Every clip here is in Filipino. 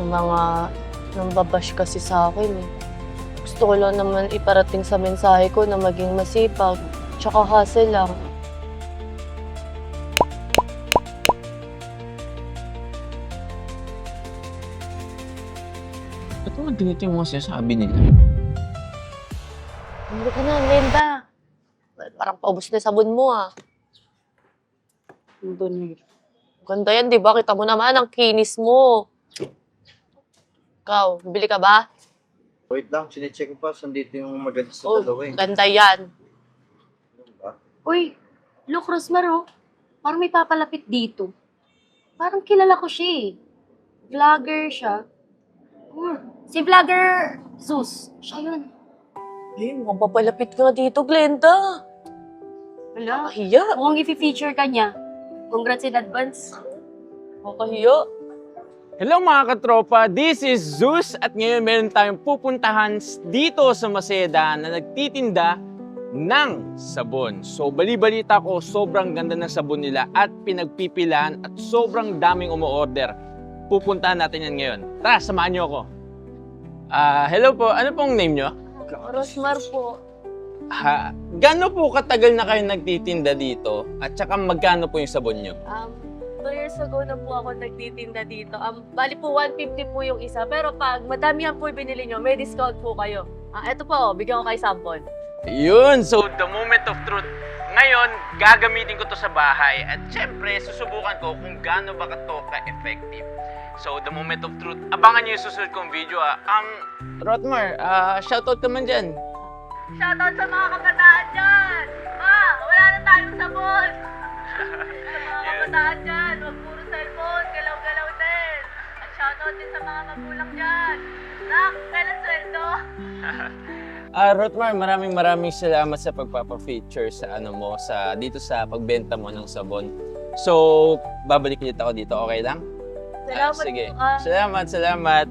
Yung mga nambabash kasi sa akin eh. Gusto ko lang naman iparating sa mensahe ko na maging masipag. Tsaka hustle lang. Ba't naman ganito yung mga sinasabi nila? Hindi ka na, Linda. Parang paubos na yung sabon mo ah. Doon. Ganda yan, di ba? Kita mo naman ang kinis mo. Ikaw, bili ka ba? Wait lang, sinecheck ko pa saan dito yung maganda sa Oh, dalawa eh. ganda yan. Ano ba? Uy, look, Rosmar, oh. Parang may papalapit dito. Parang kilala ko siya eh. Vlogger siya. Hmm, si Vlogger Zeus. Siya yun. Eh, mukhang papalapit ka nga dito, Glenda. Wala. Nakahiya. Mukhang i-feature ka niya. Congrats in advance. Nakahiya. Hello mga katropa, this is Zeus at ngayon meron tayong pupuntahan dito sa Maseda na nagtitinda ng sabon. So bali-balita ko, sobrang ganda ng sabon nila at pinagpipilan at sobrang daming umu-order. Pupuntahan natin yan ngayon. Tara, samahan niyo ako. Ah, hello po, ano pong name niyo? Rosmar po. Ha, gaano po katagal na kayo nagtitinda dito? At saka magkano po yung sabon niyo? Um, two years ago na po ako nagtitinda dito. Um, bali po, 150 po yung isa. Pero pag madami yan po yung binili nyo, may discount po kayo. Ah, eto po, bigyan ko kayo sample. Yun, so the moment of truth. Ngayon, gagamitin ko to sa bahay at syempre, susubukan ko kung gaano ba to ka-effective. So, the moment of truth. Abangan niyo yung susunod kong video ah. Um, Rotmar, ah, shoutout ka man dyan. Shoutout sa mga kabataan dyan! Ma, wala na tayong sabon! Kabataan dyan, huwag puro cellphone, galaw-galaw din. At shoutout din sa mga magulang dyan. Nak, kailan sweldo? Ah, Rotmar, maraming maraming salamat sa pagpapa-feature sa ano mo, sa dito sa pagbenta mo ng sabon. So, babalik ulit ako dito, okay lang? Ah, Salamat sige. po, ah. Salamat, salamat.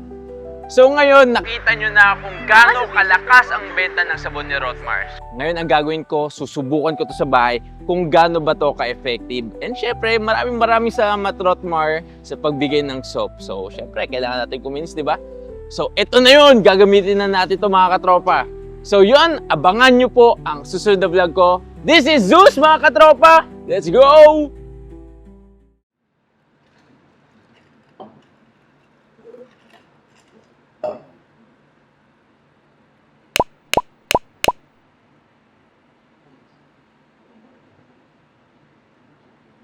So ngayon, nakita nyo na kung gaano kalakas ang benta ng sabon ni Rotmars. Ngayon, ang gagawin ko, susubukan ko to sa bahay kung gaano ba to ka-effective. And syempre, maraming maraming salamat Rotmar sa pagbigay ng soap. So syempre, kailangan natin kuminis, di ba? So ito na yun, gagamitin na natin to mga katropa. So yun, abangan nyo po ang susunod na vlog ko. This is Zeus mga katropa! Let's go!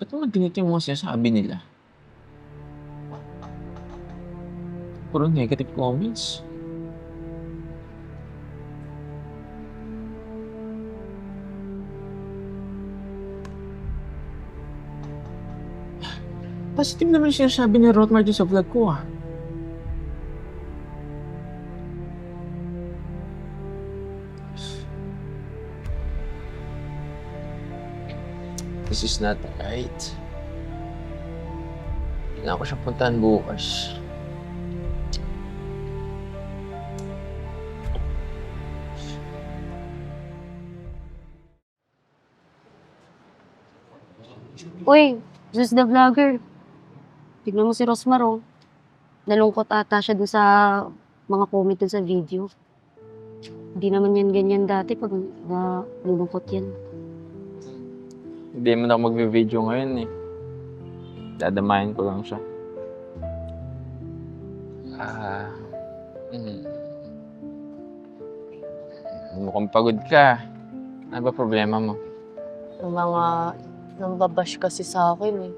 Ba't naman ganito yung mga sinasabi nila? Puro negative comments. Positive naman yung sinasabi ni Rotmar dun sa vlog ko ah. This is not right. Kailangan ko siyang puntahan bukas. Uy, Zeus the Vlogger. Tignan mo si Rosmar, oh. Nalungkot ata siya dun sa mga comment dun sa video. Hindi naman yan ganyan dati pag nalulungkot yan. Hindi mo na magbe-video ngayon eh. Dadamayin ko lang siya. Ah. mm. Mukhang pagod ka. Ano ba problema mo? Yung mga nambabash kasi sa akin eh.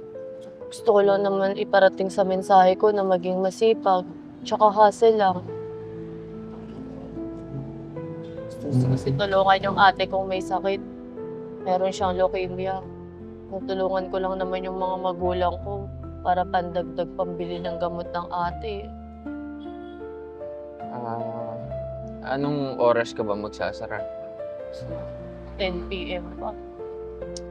Gusto ko lang naman iparating sa mensahe ko na maging masipag. Tsaka hustle lang. Gusto ko kasi tulungan yung ate kong may sakit. Meron siyang leukemia. Natulungan ko lang naman yung mga magulang ko para pandagdag pambili ng gamot ng ate. Ah. anong oras ka ba magsasara? 10 p.m. pa.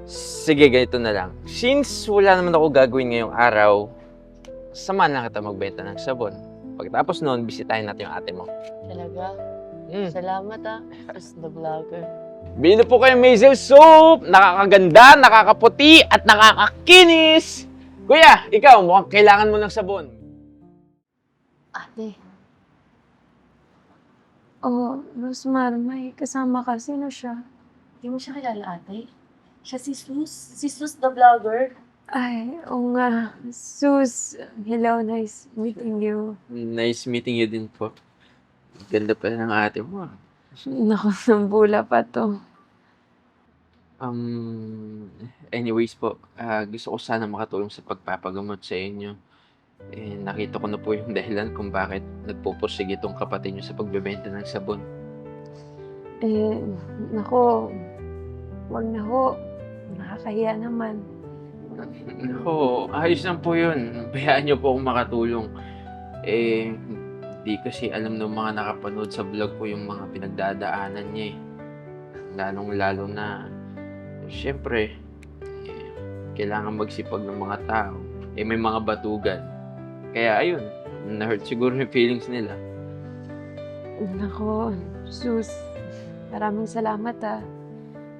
Sige, ganito na lang. Since wala naman ako gagawin ngayong araw, samahan na kita magbenta ng sabon. Pagkatapos noon, bisitahin natin yung ate mo. Talaga. Mm. Salamat ah. Just the vlogger. Bili po kayo Mazel Soap! Nakakaganda, nakakaputi, at nakakakinis! Kuya, ikaw, mukhang kailangan mo ng sabon. Ate. Oh, Rosmar, may kasama ka. Sino siya? Hindi mo siya kilala, ate? Siya si Sus. Si Sus the vlogger. Ay, oo nga. Sus, hello, nice meeting you. Nice meeting you din po. Ganda pa ng ate mo. ah. Naku, nambula pa to. Um, anyways po, ah, gusto ko sana makatulong sa pagpapagamot sa inyo. Eh, nakita ko na po yung dahilan kung bakit nagpupursige itong kapatid nyo sa pagbebenta ng sabon. Eh, naku, wag na ho. Nakakahiya naman. Nako, ayos lang po yun. Bayaan nyo po akong makatulong. Eh, di kasi alam ng mga nakapanood sa vlog ko yung mga pinagdadaanan niya eh. Lalong lalo na, syempre, eh, kailangan magsipag ng mga tao. Eh, may mga batugan. Kaya ayun, na-hurt siguro yung feelings nila. Nako, Sus, maraming salamat ah.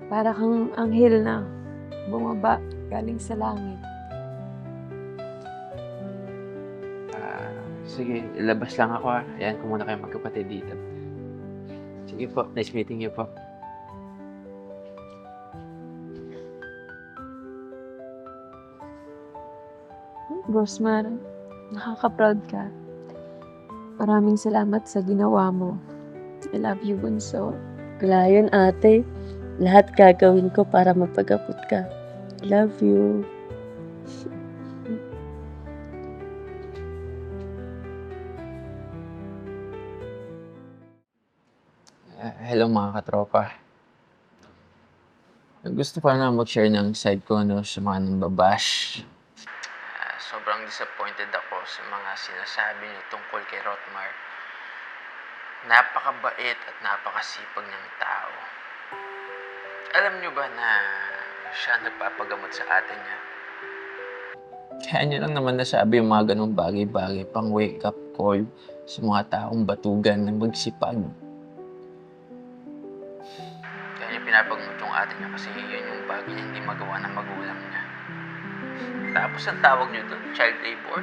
Para kang anghel na bumaba galing sa langit. Sige, labas lang ako ah. Ayan ko muna kayo magkapatid dito. Sige po, nice meeting you po. Rosmar, nakaka-proud ka. Maraming salamat sa ginawa mo. I love you, Bunso. Wala yun, ate. Lahat gagawin ko para mapagapot ka. Love you. Hello mga katropa. Gusto ko na mag-share ng side ko no, sa mga nambabash. Ah, sobrang disappointed ako sa mga sinasabi niyo tungkol kay Rotmar. Napakabait at napakasipag ng tao. Alam niyo ba na siya nagpapagamot sa atin niya? Kaya niyo lang naman nasabi yung mga ganong bagay-bagay pang wake up call sa mga taong batugan na magsipag. Pinapagamot yung atin niya kasi yun yung bagay na hindi magawa ng magulang niya. Tapos ang tawag niyo doon, child labor.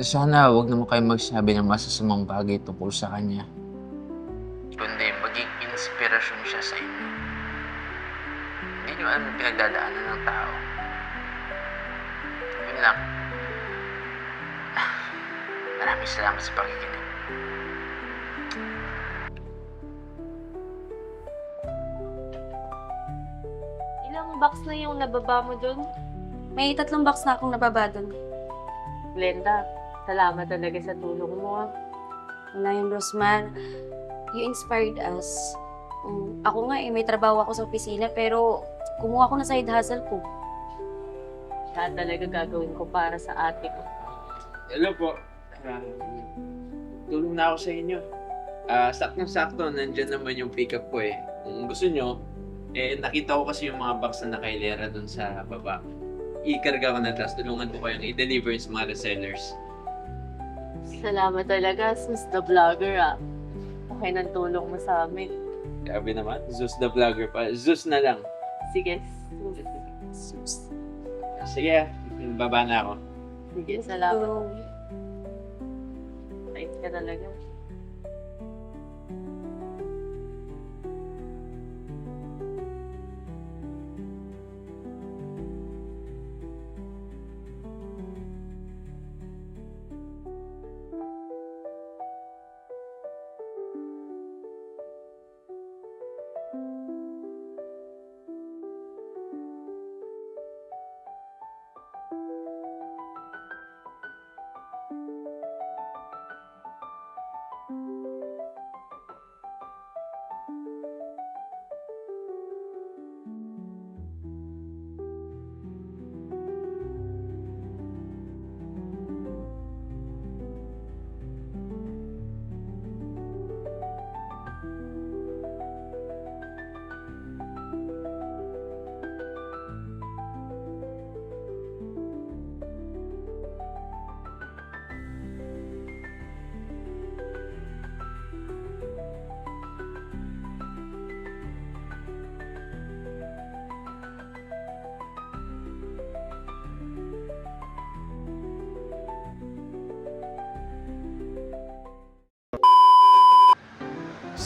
Sana wag naman kayo magsabi ng masasamang bagay tungkol sa kanya. Kundi maging inspirasyon siya sa inyo. Hindi niyo alam pinagdadaanan ng tao. Yun lang. Maraming salamat sa pakikinig. Box na yung nababa mo dun? May tatlong box na akong nababa doon. Glenda, salamat talaga sa tulong mo. ah. Wala yung Rosmar. You inspired us. Um, ako nga eh, may trabaho ako sa opisina pero kumuha ko na side hustle ko. Lahat talaga gagawin ko para sa ate ko. Hello po. Ah, tulong na ako sa inyo. Ah, saktong-sakto, nandyan naman yung pickup ko eh. Kung gusto nyo, eh, nakita ko kasi yung mga box na nakailera dun sa baba. Ikarga ko na, tapos tulungan ko kayong i-deliver sa mga resellers. Salamat talaga, sus the vlogger ah. Okay ng tulong mo sa amin. Grabe naman, Zeus the vlogger pa. Zeus na lang. Sige, Sus. Sige, baba na ako. sige, salamat. Thanks ka talaga.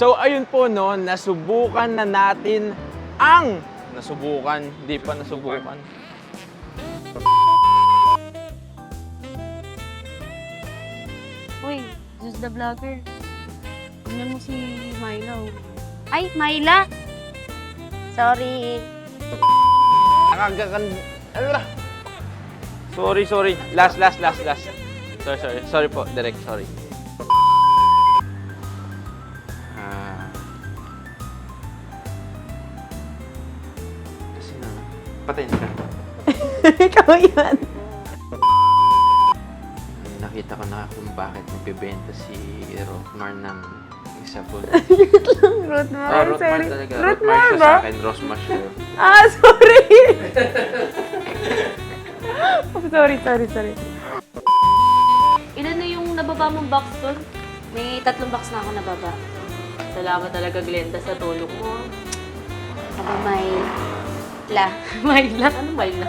So ayun po no, nasubukan na natin ang nasubukan, di pa nasubukan. Uy, Zeus the Vlogger. Tingnan mo si Myla. oh. Ay, Myla! Sorry. Nakagakan... Ano ba? Sorry, sorry. Last, last, last, last. Sorry, sorry. Sorry po, direct, sorry. Ikaw yan. Nakita ko na kung bakit nagbebenta si Rothmar ng isa po. Rootmar, Oh, Rothmar sorry. talaga. Rootmar Rothmar siya ba? sa akin, Rosmar siya. Ah, sorry! oh, sorry, sorry, sorry. Ilan na yung nababa mong box doon? May tatlong box na ako nababa. Salamat talaga, Glenda, sa tulong mo. Ako, may... La. may la? Ano may la?